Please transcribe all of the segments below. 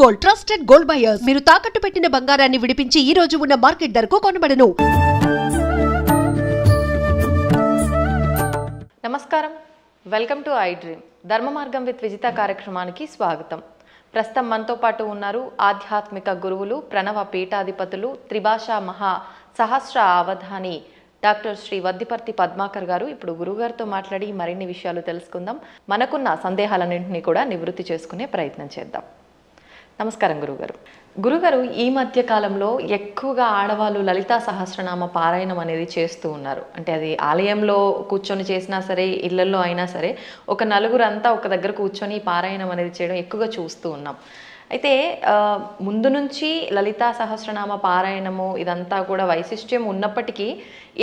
Gold trusted gold buyers మీరు తాకట్టు పెట్టిన బంగారాన్ని విడిపించి ఈ రోజు ఉన్న మార్కెట్ ధరకు కొనబడను. నమస్కారం. వెల్కమ్ టు ఐ డ్రీమ్ ధర్మ మార్గం విత్ విజిత కార్యక్రమానికి స్వాగతం. ప్రస్తుతం మనతో పాటు ఉన్నారు ఆధ్యాత్మిక గురువులు ప్రణవ పీఠాధిపతులు త్రిభాషా మహా సహస్ర అవధాని డాక్టర్ శ్రీ వద్దిపర్తి పద్మాకర్ గారు. ఇప్పుడు గురుగారితో మాట్లాడి మరిన్ని విషయాలు తెలుసుకుందాం. మనకున్న సందేహాలన్నింటినీ కూడా నివృత్తి చేసుకునే ప్రయత్నం చేద్దాం. నమస్కారం గురుగారు. గురుగారు ఈ మధ్య కాలంలో ఎక్కువగా ఆడవాళ్ళు లలితా సహస్రనామ పారాయణం అనేది చేస్తూ ఉన్నారు. అంటే అది ఆలయంలో కూర్చొని చేసినా సరే ఇళ్ళలో అయినా సరే ఒక నలుగురంతా ఒక దగ్గర కూర్చొని పారాయణం అనేది చేయడం ఎక్కువగా చూస్తూ ఉన్నాం. అయితే ముందు నుంచి లలితా సహస్రనామ పారాయణము ఇదంతా కూడా వైశిష్ట్యం ఉన్నప్పటికీ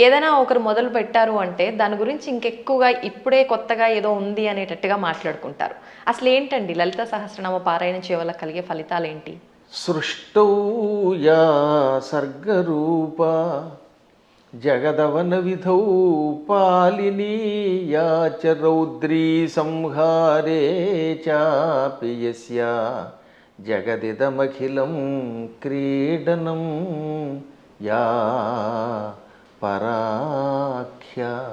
ఏదైనా ఒకరు మొదలు పెట్టారు అంటే దాని గురించి ఇంకెక్కువగా ఇప్పుడే కొత్తగా ఏదో ఉంది అనేటట్టుగా మాట్లాడుకుంటారు. అసలు ఏంటండి లలిత సహస్రనామ పారాయణం చేయవల్ల కలిగే ఫలితాలు ఏంటి సృష్టౌ యా సర్గరూప జగదవన విధౌ పాలినీ యాచ చ రౌద్రీ సంహారే చాపి యస్యా. జగదిదమఖిలం క్రీడనం యా పరాఖ్య.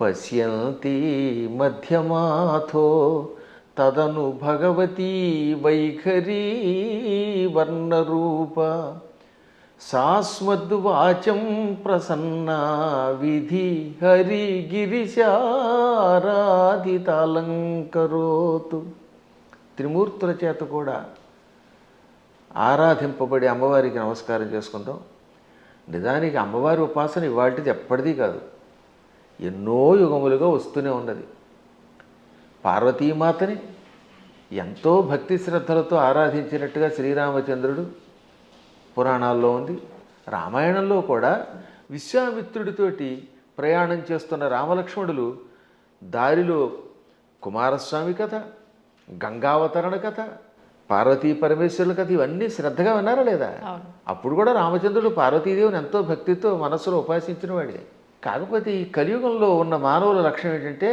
పశ్యంతి మధ్యమాథో తదను భగవతీ వైఖరీ వర్ణరూప. సాస్మద్వాచం ప్రసన్నా విధి హరిగిరిశారాధితాలంకరోతు త్రిమూర్తుల చేత కూడా ఆరాధింపబడి అమ్మవారికి నమస్కారం చేసుకుందాం. నిజానికి అమ్మవారి ఉపాసన ఇవాటిది ఎప్పటిదీ కాదు. ఎన్నో యుగములుగా వస్తూనే ఉన్నది. పార్వతీమాతని ఎంతో భక్తి శ్రద్ధలతో ఆరాధించినట్టుగా శ్రీరామచంద్రుడు పురాణాల్లో ఉంది. రామాయణంలో కూడా విశ్వామిత్రుడితోటి ప్రయాణం చేస్తున్న రామలక్ష్మణులు దారిలో కుమారస్వామి కథ గంగావతరణ కథ పార్వతీ పరమేశ్వరుల కథ ఇవన్నీ శ్రద్ధగా విన్నారా లేదా. అప్పుడు కూడా రామచంద్రుడు పార్వతీదేవిని ఎంతో భక్తితో మనస్సులో ఉపాసించిన వాడే కాకపోతే ఈ కలియుగంలో ఉన్న మానవుల లక్ష్యం ఏంటంటే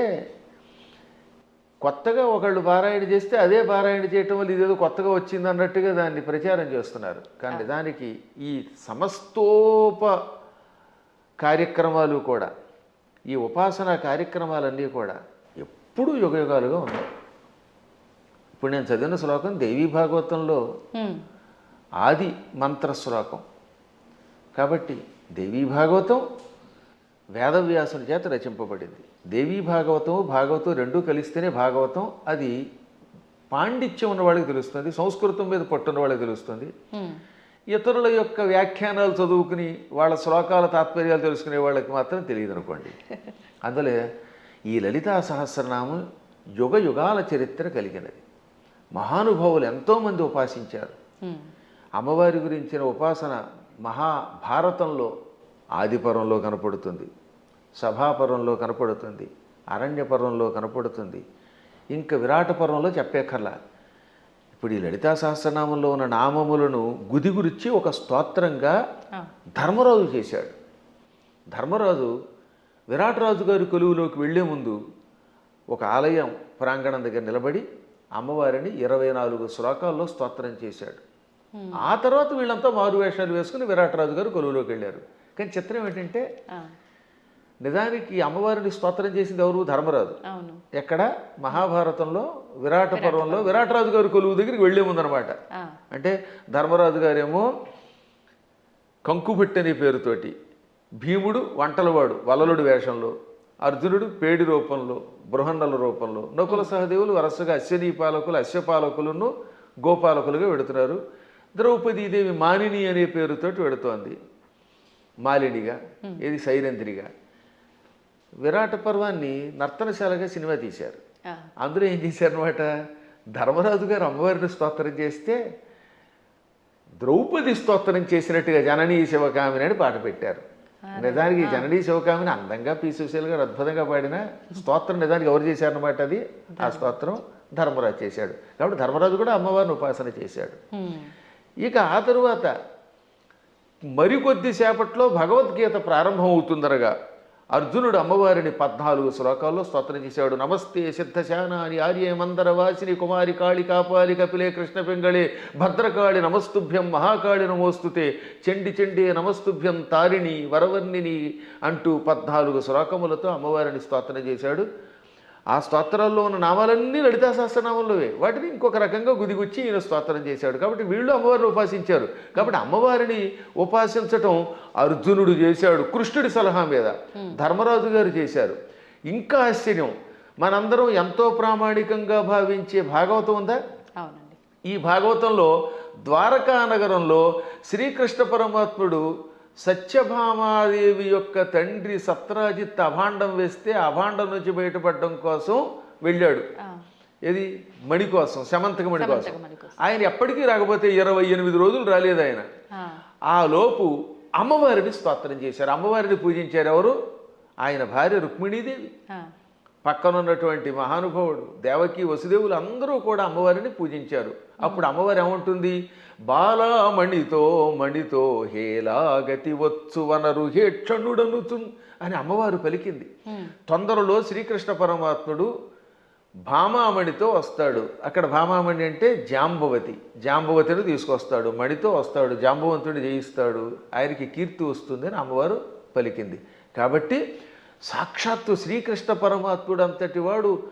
కొత్తగా ఒకళ్ళు పారాయణ చేస్తే అదే పారాయణ చేయటం వల్ల ఇదేదో కొత్తగా వచ్చింది అన్నట్టుగా దాన్ని ప్రచారం చేస్తున్నారు. కానీ నిజానికి ఈ సమస్తోప కార్యక్రమాలు కూడా ఈ ఉపాసన కార్యక్రమాలన్నీ కూడా ఎప్పుడూ యుగయుగాలుగా ఉన్నాయి. ఇప్పుడు నేను చదివిన శ్లోకం దేవీ భాగవతంలో ఆది మంత్ర శ్లోకం. కాబట్టి దేవీ భాగవతం వేదవ్యాసుని చేత రచింపబడింది. దేవీ భాగవతం భాగవతం రెండూ కలిస్తేనే భాగవతం అది పాండిత్యం ఉన్న వాళ్ళకి తెలుస్తుంది సంస్కృతం మీద పట్టున్న వాళ్ళకి తెలుస్తుంది ఇతరుల యొక్క వ్యాఖ్యానాలు చదువుకుని వాళ్ళ శ్లోకాల తాత్పర్యాలు తెలుసుకునే వాళ్ళకి మాత్రం తెలియదు అనుకోండి అందులో ఈ లలితా సహస్రనామం యుగ యుగాల చరిత్ర కలిగినది. మహానుభావులు ఎంతోమంది ఉపాసించారు. అమ్మవారి గురించిన ఉపాసన మహాభారతంలో ఆదిపర్వంలో కనపడుతుంది. సభాపర్వంలో కనపడుతుంది. అరణ్యపర్వంలో కనపడుతుంది. ఇంకా విరాట పర్వంలో చెప్పేకర్లా ఇప్పుడు ఈ లలితా సహస్రనామంలో ఉన్న నామములను గుదిగురిచి ఒక స్తోత్రంగా ధర్మరాజు చేశాడు. ధర్మరాజు విరాటరాజు గారి కొలువులోకి వెళ్ళే ముందు ఒక ఆలయం ప్రాంగణం దగ్గర నిలబడి అమ్మవారిని ఇరవై నాలుగు శ్లోకాల్లో స్తోత్రం చేశాడు. ఆ తర్వాత వీళ్ళంతా మారు వేషాలు వేసుకుని విరాటరాజు గారు కొలువులోకి వెళ్ళారు. కానీ చిత్రం ఏంటంటే నిజానికి అమ్మవారిని స్తోత్రం చేసింది ఎవరు? ధర్మరాజు. ఎక్కడ? మహాభారతంలో విరాట పర్వంలో విరాటరాజు గారి కొలువు దగ్గరికి వెళ్ళే ముందనమాట. అంటే ధర్మరాజు గారేమో కంకుభట్టి అనే పేరుతోటి భీముడు వంటలవాడు వలలుడు వేషంలో అర్జునుడు పేడి రూపంలో బృహన్నల రూపంలో నకుల సహదేవులు వరుసగా అశ్వనీ పాలకులు అశ్వపాలకులను గోపాలకులుగా వెడుతున్నారు. ద్రౌపదీదేవి మానిని అనే పేరుతోటి వెడుతోంది. మాలినిగా ఇది సైరంధ్రిగా. విరాట పర్వాన్ని నర్తనశాలగా సినిమా తీశారు. అందులో ఏం చేశారనమాట ధర్మరాజు గారు అమ్మవారిని స్తోత్రం చేస్తే ద్రౌపది స్తోత్రం చేసినట్టుగా జననీ శివకామిని అని పాట పెట్టారు. నిజానికి ఈ జననీ శివకామిని అందంగా పి సుశీల్ గారు అద్భుతంగా పాడిన స్తోత్రం నిజానికి ఎవరు చేశారనమాట అది? ఆ స్తోత్రం ధర్మరాజు చేశాడు. కాబట్టి ధర్మరాజు కూడా అమ్మవారిని ఉపాసన చేశాడు. ఇక ఆ తరువాత మరికొద్ది సేపట్లో భగవద్గీత ప్రారంభం అవుతుందనగా అర్జునుడు అమ్మవారిని పద్నాలుగు శ్లోకాల్లో స్తోత్రం చేశాడు నమస్తే సిద్ధశానాని ఆర్య మందరవాసిని కుమారి కాళి కాపాలి కపిలే కృష్ణ పెంగళే భద్రకాళి నమస్తుభ్యం మహాకాళి నమోస్తుతే చెండి చెండి నమస్తుభ్యం తారిణి వరవర్ణిని అంటూ పద్నాలుగు శ్లోకములతో అమ్మవారిని స్తోత్రం చేశాడు. ఆ స్తోత్రాల్లో ఉన్న నామాలన్నీ లలితా సహస్రనామంలోవే. వాటిని ఇంకొక రకంగా గుదిగుచ్చి ఈయన స్తోత్రం చేశాడు. కాబట్టి వీళ్ళు అమ్మవారిని ఉపాసించారు. కాబట్టి అమ్మవారిని ఉపాసించటం అర్జునుడు చేశాడు. కృష్ణుడి సలహా మీద ధర్మరాజు గారు చేశారు. ఇంకా ఆశ్చర్యం. మనందరం ఎంతో ప్రామాణికంగా భావించే భాగవతం ఉందా? ఈ భాగవతంలో ద్వారకా నగరంలో శ్రీకృష్ణ పరమాత్ముడు సత్యభామాదేవి యొక్క తండ్రి సత్రాజిత్ అభాండం వేస్తే అభాండం నుంచి బయటపడడం కోసం వెళ్ళాడు. ఏది? మణి కోసం శమంతక మణి కోసం. ఆయన ఎప్పటికీ రాకపోతే ఇరవై ఎనిమిది రోజులు రాలేదు ఆయన. ఆ, లోపు అమ్మవారిని స్తోత్రం చేశారు. అమ్మవారిని పూజించారు ఎవరు? ఆయన భార్య రుక్మిణీదేవి. పక్కనున్నటువంటి మహానుభావుడు దేవకి వసుదేవులు అందరూ కూడా అమ్మవారిని పూజించారు. అప్పుడు అమ్మవారు ఏమంటుంది? బాలామణితో మణితో హేలాగతి వచ్చు వనరు హేక్షణుడనుచు అని అమ్మవారు పలికింది. తొందరలో శ్రీకృష్ణ పరమాత్ముడు భామామణితో వస్తాడు. అక్కడ భామామణి అంటే జాంబవతి. జాంబవతిని తీసుకొస్తాడు. మణితో వస్తాడు. జాంబవంతుడిని జయిస్తాడు. ఆయనకి కీర్తి వస్తుంది అని అమ్మవారు పలికింది. కాబట్టి సాక్షాత్తు శ్రీకృష్ణ పరమాత్ముడు అంతటి వాడు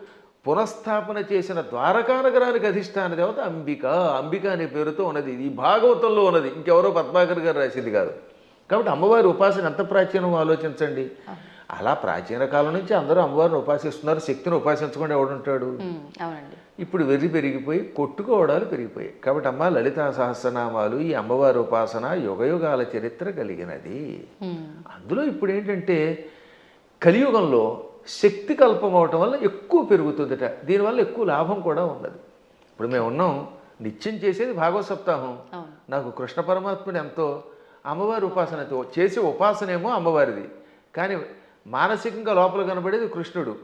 పునఃస్థాపన చేసిన ద్వారకా నగరానికి అధిష్టాన దేవత అంబిక. అంబిక అనే పేరుతో ఉన్నది. ఇది భాగవతంలో ఉన్నది. ఇంకెవరో పద్మాకర్ గారు రాసింది కాదు. కాబట్టి అమ్మవారి ఉపాసన ఎంత ప్రాచీనమో ఆలోచించండి. అలా ప్రాచీన కాలం నుంచి అందరూ అమ్మవారిని ఉపాసిస్తున్నారు. శక్తిని ఉపాసించకుండా ఎవడుంటాడు? ఇప్పుడు వెర్రి పెరిగిపోయి కొట్టుకోవడాలు పెరిగిపోయాయి. కాబట్టి అమ్మ లలితా సహస్రనామాలు ఈ అమ్మవారి ఉపాసన యుగయుగాల చరిత్ర కలిగినది. అందులో ఇప్పుడు ఏంటంటే కలియుగంలో శక్తి కల్పం అవటం వల్ల ఎక్కువ పెరుగుతుందట. దీనివల్ల ఎక్కువ లాభం కూడా ఉన్నది. ఇప్పుడు మేము ఉన్నాం నిత్యం చేసేది భాగవత సప్తాహం. నాకు కృష్ణ పరమాత్ముడు ఎంతో అమ్మవారి ఉపాసనతో చేసే ఉపాసనేమో అమ్మవారిది. కానీ మానసికంగా లోపల కనబడేది కృష్ణుడు.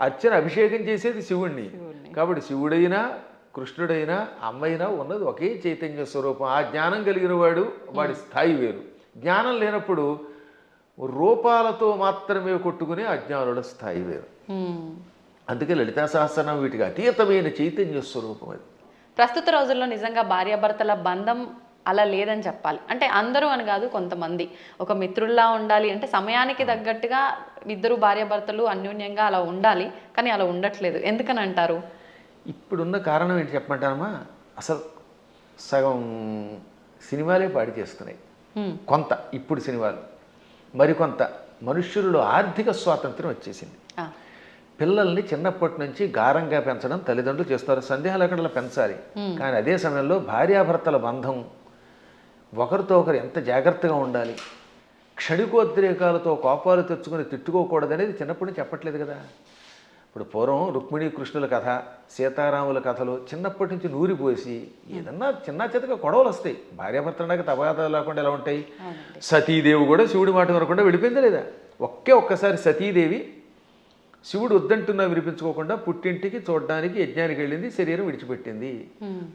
అర్చన అభిషేకం చేసేది శివుణ్ణి. కాబట్టి శివుడైనా కృష్ణుడైనా అమ్మైనా ఉన్నది ఒకే చైతన్య స్వరూపం. ఆ జ్ఞానం కలిగిన వాడు వాడి స్థాయి వేరు. జ్ఞానం లేనప్పుడు రూపాలతో మాత్రమే కొట్టుకునే అజ్ఞానుల స్థాయి వేరు. అందుకే లలితా సహస్రనామం వీటికి అతీతమైన చైతన్య స్వరూపం అది. ప్రస్తుత రోజుల్లో నిజంగా భార్యాభర్తల బంధం అలా లేదని చెప్పాలి. అంటే అందరూ అని కాదు కొంతమంది. ఒక మిత్రుల్లా ఉండాలి. అంటే సమయానికి తగ్గట్టుగా ఇద్దరు భార్యాభర్తలు అన్యోన్యంగా అలా ఉండాలి కానీ అలా ఉండట్లేదు. ఎందుకని అంటారు? ఇప్పుడున్న కారణం ఏంటి చెప్పమంటానమ్మా? అసలు సగం సినిమాలే పాడి చేస్తున్నాయి. కొంత ఇప్పుడు సినిమాలు. మరికొంత మనుష్యులలో ఆర్థిక స్వాతంత్రం వచ్చేసింది. పిల్లల్ని చిన్నప్పటి నుంచి గారంగా పెంచడం తల్లిదండ్రులు చేస్తారు. సందేహాలు అక్కడ పెంచాలి కానీ అదే సమయంలో భార్యాభర్తల బంధం ఒకరితో ఒకరు ఎంత జాగ్రత్తగా ఉండాలి క్షణికోద్రేకాలతో కోపాలు తెచ్చుకొని తిట్టుకోకూడదనేది చిన్నప్పటి నుంచి చెప్పట్లేదు కదా. ఇప్పుడు పూర్వం రుక్మిణీ కృష్ణుల కథ సీతారాముల కథలు చిన్నప్పటి నుంచి నూరిపోసి ఏదన్నా చిన్న చితక గొడవలు వస్తాయి. భార్యాభర్తలకు తగాదాలు లేకుండా ఎలా ఉంటాయి? సతీదేవి కూడా శివుడి మాట వినకుండా వెళ్ళిపోయిందా లేదా? ఒకే ఒక్కసారి సతీదేవి శివుడు వద్దంటున్నా వినిపించుకోకుండా పుట్టింటికి చూడడానికి యజ్ఞానికి వెళ్ళింది శరీరం విడిచిపెట్టింది.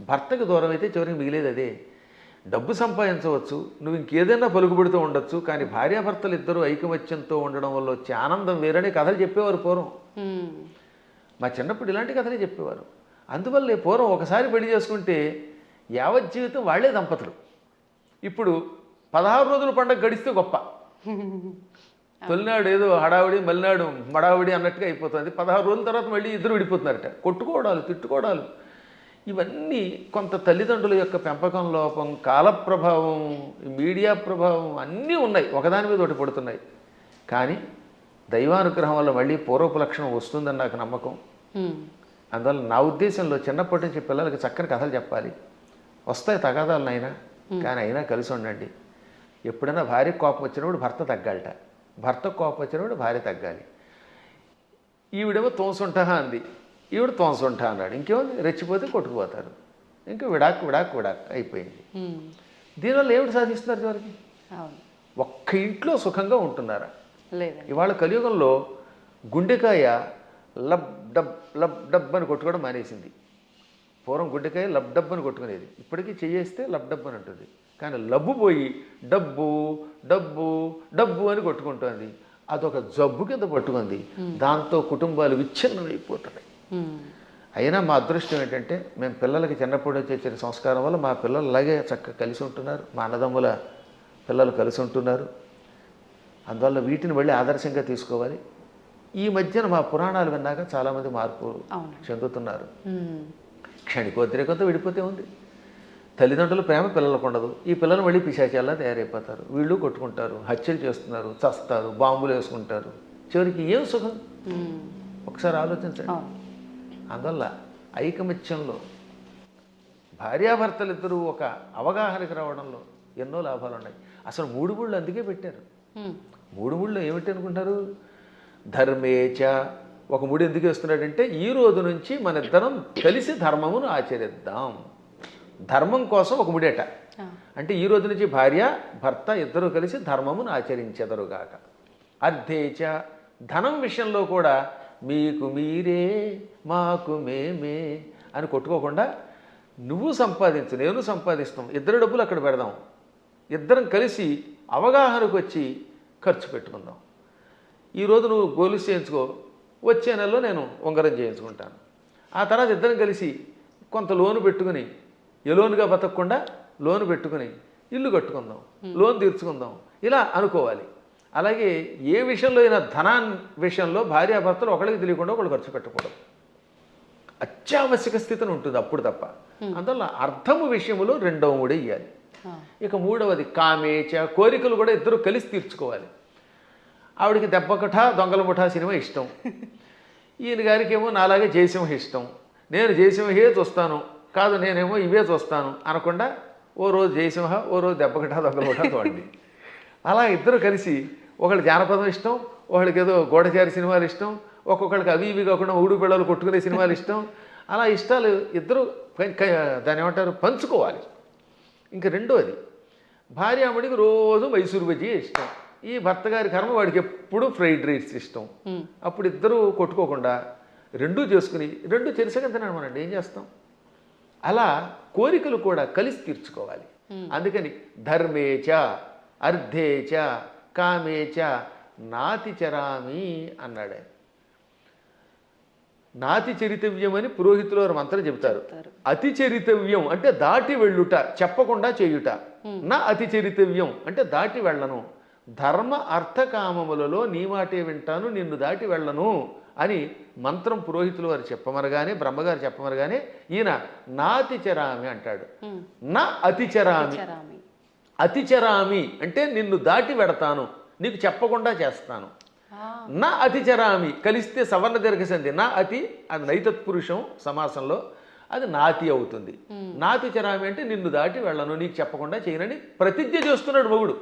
భర్తకు దూరం అయితే చివరికి మిగిలేది అదే. డబ్బు సంపాదించవచ్చు నువ్వు ఇంకేదైనా పలుకుబడుతూ ఉండొచ్చు కానీ భార్యాభర్తలు ఇద్దరు ఐకమత్యంతో ఉండడం వల్ల వచ్చే ఆనందం వేరనే కథలు చెప్పేవారు పూర్వం. మా చిన్నప్పుడు ఇలాంటి కథలే చెప్పేవారు. అందువల్లే పూర్వం ఒకసారి పెళ్ళి చేసుకుంటే యావత్ జీవితం వాళ్ళే దంపతులు. ఇప్పుడు పదహారు రోజుల పండగ గడిస్తే గొప్ప. తొలినాడు ఏదో హడావిడి మలినాడు మడావిడి అన్నట్టుగా అయిపోతుంది. పదహారు రోజుల తర్వాత మళ్ళీ ఇద్దరు విడిపోతున్నారట. కొట్టుకోవడాలు తిట్టుకోవడాలు. ఇవన్నీ కొంత తల్లిదండ్రుల యొక్క పెంపకం లోపం కాల ప్రభావం మీడియా ప్రభావం అన్నీ ఉన్నాయి. ఒకదాని మీద ఒకటి పడుతున్నాయి. కానీ దైవానుగ్రహం వల్ల మళ్ళీ పూర్వపు లక్షణం వస్తుందని నాకు నమ్మకం. అందువల్ల నా ఉద్దేశంలో చిన్నప్పటి నుంచి పిల్లలకి చక్కని కథలు చెప్పాలి. వస్తాయి తగాదాలు అయినా కానీ అయినా కలిసి ఉండండి. ఎప్పుడైనా భార్య కోపం వచ్చినప్పుడు భర్త తగ్గాలట. భర్త కోపం వచ్చినప్పుడు భార్య తగ్గాలి. ఈవిడేమో తోసుంటా అంది. ఈవిడ తోసుంటా అన్నాడు. ఇంకేముంది? రెచ్చిపోతే కొట్టుకుపోతారు. ఇంకా విడాక్ విడాక్ విడాక్ అయిపోయింది. దీనివల్ల ఏమిటి సాధిస్తున్నారు చివరికి ఒక్క ఇంట్లో సుఖంగా ఉంటున్నారా? ఇవాళ కలియుగంలో గుండెకాయ లబ్ డబ్ లబ్ డబ్ అని కొట్టుకోవడం మానేసింది. పూర్వం గుండెకాయ లబ్ డబ్ అని కొట్టుకునేది. ఇప్పటికీ చేయేస్తే లబ్ డబ్ అని ఉంటుంది కానీ లబ్బు పోయి డబ్బు డబ్బు డబ్బు అని కొట్టుకుంటోంది. అదొక జబ్బు కింద పట్టుకుంది. దాంతో కుటుంబాలు విచ్ఛిన్నమైపోతున్నాయి. అయినా మా అదృష్టం ఏంటంటే మేము పిల్లలకి చిన్నప్పుడు చేసిన సంస్కారం వల్ల మా పిల్లలు అలాగే చక్కగా కలిసి ఉంటున్నారు. మా అన్నదమ్ముల పిల్లలు కలిసి ఉంటున్నారు. అందువల్ల వీటిని మళ్ళీ ఆదర్శంగా తీసుకోవాలి. ఈ మధ్యన మా పురాణాలు విన్నాక చాలామంది మార్పు చెందుతున్నారు. క్షణికోద్రేకంతో విడిపోతే ఉంది. తల్లిదండ్రుల ప్రేమ పిల్లలకు ఉండదు. ఈ పిల్లలు మళ్ళీ పిశాచాల్లా తయారైపోతారు. వీళ్ళు కొట్టుకుంటారు హత్యలు చేస్తున్నారు చస్తారు బాంబులు వేసుకుంటారు. చివరికి ఏం సుఖం? ఒకసారి ఆలోచించండి. అందువల్ల ఐకమత్యంలో భార్యాభర్తలు ఇద్దరూ ఒక అవగాహనకి రావడంలో ఎన్నో లాభాలు ఉన్నాయి అసలు మూడు ముళ్ళు అందుకే పెట్టారు. మూడు ముళ్ళు ఏమిటి అనుకుంటారు ధర్మేచ ఒక ముడి ఎందుకు వేస్తున్నాడంటే ఈ రోజు నుంచి మన ఇద్దరం కలిసి ధర్మమును ఆచరిద్దాం. ధర్మం కోసం ఒక ముడేట. అంటే ఈ రోజు నుంచి భార్య భర్త ఇద్దరు కలిసి ధర్మమును ఆచరించెదరుగాక. అర్ధేచ ధనం విషయంలో కూడా మీకు మీరే మాకు మేమే అని కొట్టుకోకుండా నువ్వు సంపాదించు నేను సంపాదిస్తాం ఇద్దరు డబ్బులు అక్కడ పెడదాం. ఇద్దరం కలిసి అవగాహనకు వచ్చి ఖర్చు పెట్టుకుందాం. ఈరోజు నువ్వు గోలుసు చేయించుకో వచ్చే నెలలో నేను ఉంగరం చేయించుకుంటాను. ఆ తర్వాత ఇద్దరం కలిసి కొంత లోను పెట్టుకుని ఏ లోనుగా బతకకుండా లోను పెట్టుకుని ఇల్లు కట్టుకుందాం లోన్ తీర్చుకుందాం. ఇలా అనుకోవాలి. అలాగే ఏ విషయంలో అయినా ధనాన్ని విషయంలో భార్యాభర్తలు ఒకరికి తెలియకుండా ఒకళ్ళు ఖర్చు పెట్టకూడదు. అత్యావశ్యక స్థితిని ఉంటుంది అప్పుడు తప్ప. అందువల్ల అర్థము విషయములో రెండవ మూడు ఇయ్యాలి. ఇక మూడవది కామేచ కోరికలు కూడా ఇద్దరు కలిసి తీర్చుకోవాలి. ఆవిడకి దెబ్బకఠ దొంగల ముఠా సినిమా ఇష్టం. ఈయన గారికి ఏమో నాలాగే జయసింహ ఇష్టం. నేను జయసింహే చూస్తాను. కాదు నేనేమో ఇవే చూస్తాను అనకుండా ఓ రోజు జయసింహ ఓ రోజు దెబ్బకఠ దొంగల ముఠా చూడండి. అలా ఇద్దరు కలిసి ఒకళ్ళకి జానపదం ఇష్టం ఒకళ్ళకి ఏదో గోడచారి సినిమాలు ఇష్టం ఒక్కొక్కళ్ళకి అవి ఇవి కాకుండా ఊడు పిల్లలు కొట్టుకునే సినిమాలు ఇష్టం. అలా ఇష్టాలు ఇద్దరు దాన్ని ఏమంటారు? పంచుకోవాలి. ఇంక రెండోది భార్యామణికి రోజు మైసూరు బజ్జీ ఇష్టం? ఈ భర్త గారి కర్మ వాడికి ఎప్పుడు ఫ్రైడ్ రైస్ ఇష్టం. అప్పుడు ఇద్దరు కొట్టుకోకుండా రెండూ చేసుకుని రెండు తెలిసగా తినమనండి ఏం చేస్తాం? అలా కోరికలు కూడా కలిసి తీర్చుకోవాలి. అందుకని ధర్మేచ అర్ధేచ కామేచ నాతి చరామి అన్నాడు ఆయన నాతి చరితవ్యం అని పురోహితులు వారు మంత్రం చెబుతారు. అతి చరితవ్యం అంటే దాటి వెళ్ళుట చెప్పకుండా చేయుట. నా అతి చరితవ్యం అంటే దాటి వెళ్ళను. ధర్మ అర్థ కామములలో నీ మాటే వింటాను నిన్ను దాటి వెళ్ళను అని మంత్రం పురోహితులు వారు చెప్పమరగానే బ్రహ్మగారు చెప్పమరగానే ఈయన నాతి చరామి అంటాడు. నా అతిచరామి అతిచరామి అంటే నిన్ను దాటి వెడతాను నీకు చెప్పకుండా చేస్తాను. నా అతిచరామి కలిస్తే సవర్ణ దీర్ఘసంధి నా అతి అది నైతత్పురుషం సమాసంలో అది నాతి అవుతుంది. నాతి చరామి అంటే నిన్ను దాటి వెళ్ళను నీకు చెప్పకుండా చేయనని ప్రతిజ్ఞ చేస్తున్నాడు మొగుడు.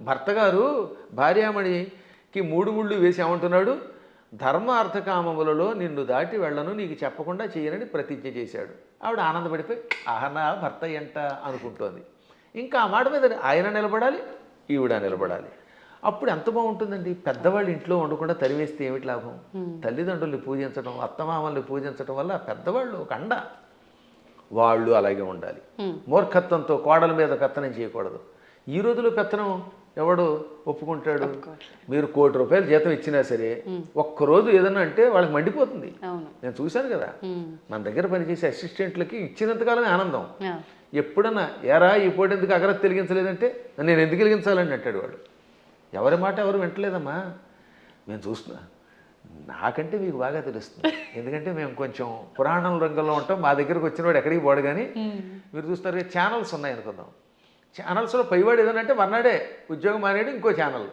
భర్త గారు భార్యామణికి మూడు ముళ్ళు వేసి ఏమంటున్నాడు ధర్మ అర్థకామములలో నిన్ను దాటి వెళ్ళను నీకు చెప్పకుండా చేయనని ప్రతిజ్ఞ చేశాడు. ఆవిడ ఆనందపడిపోయి ఆహనా భర్త ఎంట అనుకుంటోంది. ఇంకా ఆ మాట మీద ఆయన నిలబడాలి ఈవిడ నిలబడాలి. అప్పుడు ఎంత బాగుంటుందండి? పెద్దవాళ్ళు ఇంట్లో ఉండకుండా తరివేస్తే ఏమిటి లాభం? తల్లిదండ్రుల్ని పూజించడం అత్తమామల్ని పూజించడం వల్ల పెద్దవాళ్ళు ఒక అండ. వాళ్ళు అలాగే ఉండాలి. మూర్ఖత్వంతో కోడల మీద పెత్తనం చేయకూడదు. ఈ రోజులో పెత్తనం ఎవడు ఒప్పుకుంటాడు? మీరు కోటి రూపాయలు జీతం ఇచ్చినా సరే ఒక్కరోజు ఏదన్నా అంటే వాళ్ళకి మండిపోతుంది. నేను చూశాను కదా. మన దగ్గర పనిచేసే అసిస్టెంట్లకి ఇచ్చినంతకాలమే ఆనందం. ఎప్పుడన్నా ఎరా ఈ పూట ఎందుకు అగరత్ వెలిగించలేదంటే నేను ఎందుకు వెలిగించాలని? అంటాడు వాడు. ఎవరి మాట ఎవరు వింటలేదమ్మా? మేము చూస్తున్నా. నాకంటే మీకు బాగా తెలుస్తుంది. ఎందుకంటే మేము కొంచెం పురాణం రంగంలో ఉంటాం. మా దగ్గరకు వచ్చిన వాడు ఎక్కడికి పోడు కానీ మీరు చూస్తారు ఛానల్స్ ఉన్నాయి అనుకుందాం ఛానల్స్లో పైవాడు ఏదైనా అంటే మర్నాడే ఉద్యోగం మానేడు ఇంకో ఛానల్